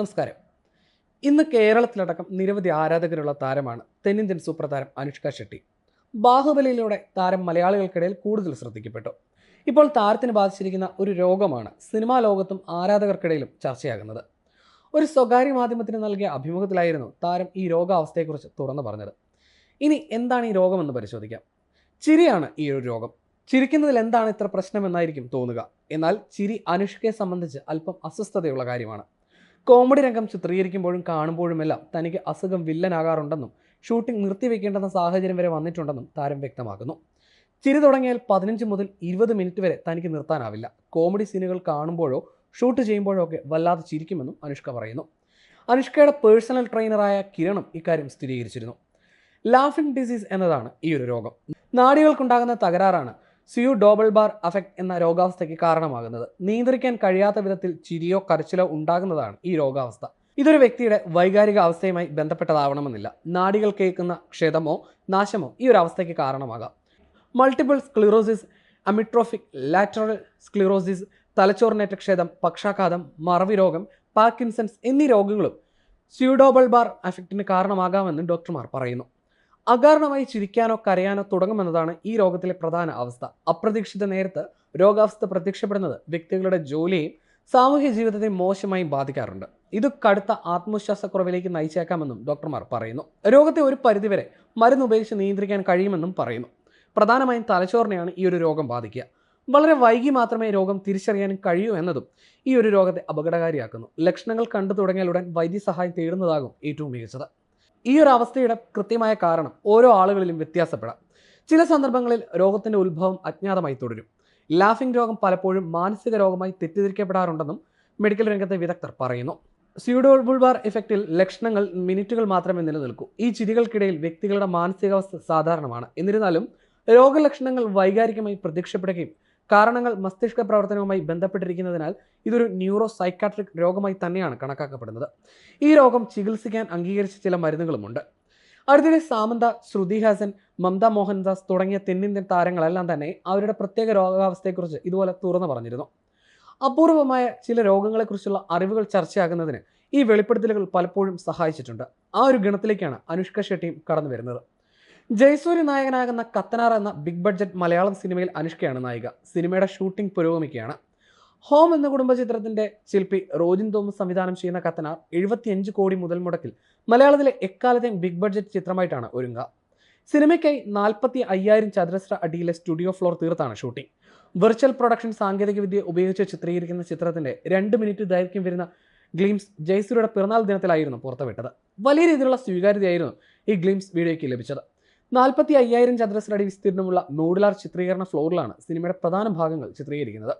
നമസ്കാരം. ഇന്ന് കേരളത്തിലടക്കം നിരവധി ആരാധകരുള്ള താരമാണ് തെന്നിന്ത്യൻ സൂപ്പർ താരം അനുഷ്ക ഷെട്ടി. ബാഹുബലിയിലൂടെ താരം മലയാളികൾക്കിടയിൽ കൂടുതൽ ശ്രദ്ധിക്കപ്പെട്ടു. ഇപ്പോൾ താരത്തിന് ബാധിച്ചിരിക്കുന്ന ഒരു രോഗമാണ് സിനിമാ ലോകത്തും ആരാധകർക്കിടയിലും ചർച്ചയാകുന്നത്. ഒരു സ്വകാര്യ മാധ്യമത്തിന് നൽകിയ അഭിമുഖത്തിലായിരുന്നു താരം ഈ രോഗാവസ്ഥയെക്കുറിച്ച് തുറന്നു പറഞ്ഞത്. ഇനി എന്താണ് ഈ രോഗമെന്ന് പരിശോധിക്കാം. ചിരിയാണ് ഈ ഒരു രോഗം. ചിരിക്കുന്നതിൽ എന്താണ് ഇത്ര പ്രശ്നമെന്നായിരിക്കും തോന്നുക. എന്നാൽ ചിരി അനുഷ്കയെ സംബന്ധിച്ച് അല്പം അസ്വസ്ഥതയുള്ള കാര്യമാണ്. കോമഡി രംഗം ചിത്രീകരിക്കുമ്പോഴും കാണുമ്പോഴുമെല്ലാം തനിക്ക് അസുഖം വില്ലനാകാറുണ്ടെന്നും ഷൂട്ടിംഗ് നിർത്തിവെക്കേണ്ടെന്ന സാഹചര്യം വരെ വന്നിട്ടുണ്ടെന്നും താരം വ്യക്തമാക്കുന്നു. ചിരി തുടങ്ങിയാൽ പതിനഞ്ച് മുതൽ ഇരുപത് മിനിറ്റ് വരെ തനിക്ക് നിർത്താനാവില്ല. കോമഡി സീനുകൾ കാണുമ്പോഴോ ഷൂട്ട് ചെയ്യുമ്പോഴോ ഒക്കെ വല്ലാതെ ചിരിക്കുമെന്നും അനുഷ്ക പറയുന്നു. അനുഷ്കയുടെ പേഴ്സണൽ ട്രെയിനറായ കിരണും ഇക്കാര്യം സ്ഥിരീകരിച്ചിരുന്നു. ലാഫിംഗ് ഡിസീസ് എന്നതാണ് ഈ ഒരു രോഗം. നാടികൾക്കുണ്ടാകുന്ന തകരാറാണ് സിയു ഡോബിൾ ബാർ അഫക്റ്റ് എന്ന രോഗാവസ്ഥയ്ക്ക് കാരണമാകുന്നത്. നിയന്ത്രിക്കാൻ കഴിയാത്ത വിധത്തിൽ ചിരിയോ കരച്ചിലോ ഉണ്ടാകുന്നതാണ് ഈ രോഗാവസ്ഥ. ഇതൊരു വ്യക്തിയുടെ വൈകാരിക അവസ്ഥയുമായി ബന്ധപ്പെട്ടതാവണമെന്നില്ല. നാടികൾ കേൾക്കുന്ന ക്ഷതമോ നാശമോ ഈ ഒരു അവസ്ഥയ്ക്ക് കാരണമാകാം. Multiple sclerosis amyotrophic lateral sclerosis തലച്ചോറിനേറ്റ ക്ഷതം പക്ഷാഘാതം മറവി രോഗം പാർക്കിൻസൺസ് എന്നീ രോഗങ്ങളും സ്യൂഡോബൾ ബാർ അഫക്റ്റിന് കാരണമാകാമെന്ന് ഡോക്ടർമാർ പറയുന്നു. അകാരണമായി ചിരിക്കാനോ കരയാനോ തുടങ്ങുമെന്നതാണ് ഈ രോഗത്തിലെ പ്രധാന അവസ്ഥ. അപ്രതീക്ഷിത നേരത്ത് രോഗാവസ്ഥ പ്രത്യക്ഷപ്പെടുന്നത് വ്യക്തികളുടെ ജോലിയെയും സാമൂഹ്യ ജീവിതത്തെ മോശമായും ബാധിക്കാറുണ്ട്. ഇത് കടുത്ത ആത്മവിശ്വാസക്കുറവിലേക്ക് നയിച്ചേക്കാമെന്നും ഡോക്ടർമാർ പറയുന്നു. രോഗത്തെ ഒരു പരിധിവരെ മരുന്ന് ഉപയോഗിച്ച് നിയന്ത്രിക്കാൻ കഴിയുമെന്നും പറയുന്നു. പ്രധാനമായും തലച്ചോറിനെയാണ് ഈ ഒരു രോഗം ബാധിക്കുക. വളരെ വൈകി മാത്രമേ രോഗം തിരിച്ചറിയാനും കഴിയൂ എന്നതും ഈ ഒരു രോഗത്തെ അപകടകാരിയാക്കുന്നു. ലക്ഷണങ്ങൾ കണ്ടു തുടങ്ങിയാലുടൻ വൈദ്യസഹായം തേടുന്നതാകും ഏറ്റവും മികച്ചത്. ഈ ഒരു അവസ്ഥയുടെ കൃത്യമായ കാരണം ഓരോ ആളുകളിലും വ്യത്യാസപ്പെടാം. ചില സന്ദർഭങ്ങളിൽ രോഗത്തിന്റെ ഉത്ഭവം അജ്ഞാതമായി തുടരും. ലാഫിംഗ് രോഗം പലപ്പോഴും മാനസിക രോഗമായി തെറ്റിദ്ധരിക്കപ്പെടാറുണ്ടെന്നും മെഡിക്കൽ രംഗത്തെ വിദഗ്ധർ പറയുന്നു. സ്യൂഡോൾ ബുൾബാർ ഇഫക്റ്റിൽ ലക്ഷണങ്ങൾ മിനിറ്റുകൾ മാത്രമേ നിലനിൽക്കൂ. ഈ ചിരികൾക്കിടയിൽ വ്യക്തികളുടെ മാനസികാവസ്ഥ സാധാരണമാണ്. എന്നിരുന്നാലും രോഗലക്ഷണങ്ങൾ വൈകാരികമായി പ്രത്യക്ഷപ്പെടുകയും കാരണങ്ങൾ മസ്തിഷ്ക പ്രവർത്തനവുമായി ബന്ധപ്പെട്ടിരിക്കുന്നതിനാൽ ഇതൊരു ന്യൂറോ സൈക്കാട്രിക് രോഗമായി തന്നെയാണ് കണക്കാക്കപ്പെടുന്നത്. ഈ രോഗം ചികിത്സിക്കാൻ അംഗീകരിച്ച ചില മരുന്നുകളുമുണ്ട്. അടുത്തിടെ സാമന്ത ശ്രുതി ഹാസൻ മമത മോഹൻദാസ് തുടങ്ങിയ തെന്നിന്ത്യൻ താരങ്ങളെല്ലാം തന്നെ അവരുടെ പ്രത്യേക രോഗാവസ്ഥയെക്കുറിച്ച് ഇതുപോലെ തുറന്നു പറഞ്ഞിരുന്നു. അപൂർവമായ ചില രോഗങ്ങളെക്കുറിച്ചുള്ള അറിവുകൾ ചർച്ചയാകുന്നതിന് ഈ വെളിപ്പെടുത്തലുകൾ പലപ്പോഴും സഹായിച്ചിട്ടുണ്ട്. ആ ഒരു ഗണത്തിലേക്കാണ് അനുഷ്ക ഷെട്ടിയും കടന്നു വരുന്നത് ജയസൂര്യ നായകനാകുന്ന കത്തനാർ എന്ന ബിഗ് ബഡ്ജറ്റ് മലയാളം സിനിമയിൽ അനുഷ്കയാണ് നായിക. സിനിമയുടെ ഷൂട്ടിംഗ് പുരോഗമിക്കുകയാണ്. ഹോം എന്ന കുടുംബ ചിത്രത്തിന്റെ ശില്പി റോജിൻ തോമസ് സംവിധാനം ചെയ്യുന്ന കത്തനാർ എഴുപത്തിയഞ്ച് കോടി മുതൽ മുടക്കിൽ മലയാളത്തിലെ എക്കാലത്തെയും ബിഗ് ബഡ്ജറ്റ് ചിത്രമായിട്ടാണ് ഒരുങ്ങുക. സിനിമയ്ക്കായി നാൽപ്പത്തി അയ്യായിരം ചതുരശ്ര അടിയിലെ സ്റ്റുഡിയോ ഫ്ലോർ തീർത്താണ് ഷൂട്ടിംഗ്. വെർച്വൽ പ്രൊഡക്ഷൻ സാങ്കേതികവിദ്യ ഉപയോഗിച്ച് ചിത്രീകരിക്കുന്ന ചിത്രത്തിന്റെ രണ്ട് മിനിറ്റ് ദൈർഘ്യം വരുന്ന ഗ്ലീംസ് ജയസൂര്യയുടെ പിറന്നാൾ ദിനത്തിലായിരുന്നു പുറത്തുവിട്ടത്. വലിയ രീതിയിലുള്ള സ്വീകാര്യതയായിരുന്നു ഈ ഗ്ലീംസ് വീഡിയോയ്ക്ക് ലഭിച്ചത്. നാൽപ്പത്തി അയ്യായിരം ചതുരശ്ര അടി വിസ്തീർണമുള്ള നൂഡിലാർ ചിത്രീകരണ ഫ്ലോറിലാണ് സിനിമയുടെ പ്രധാന ഭാഗങ്ങൾ ചിത്രീകരിക്കുന്നത്.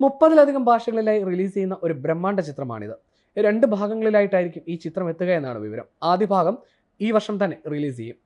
മുപ്പതിലധികം ഭാഷകളിലായി റിലീസ് ചെയ്യുന്ന ഒരു ബ്രഹ്മാണ്ഡ ചിത്രമാണിത്. രണ്ട് ഭാഗങ്ങളിലായിട്ടായിരിക്കും ഈ ചിത്രം എത്തുക എന്നാണ് വിവരം. ആദ്യ ഭാഗം ഈ വർഷം തന്നെ റിലീസ് ചെയ്യും.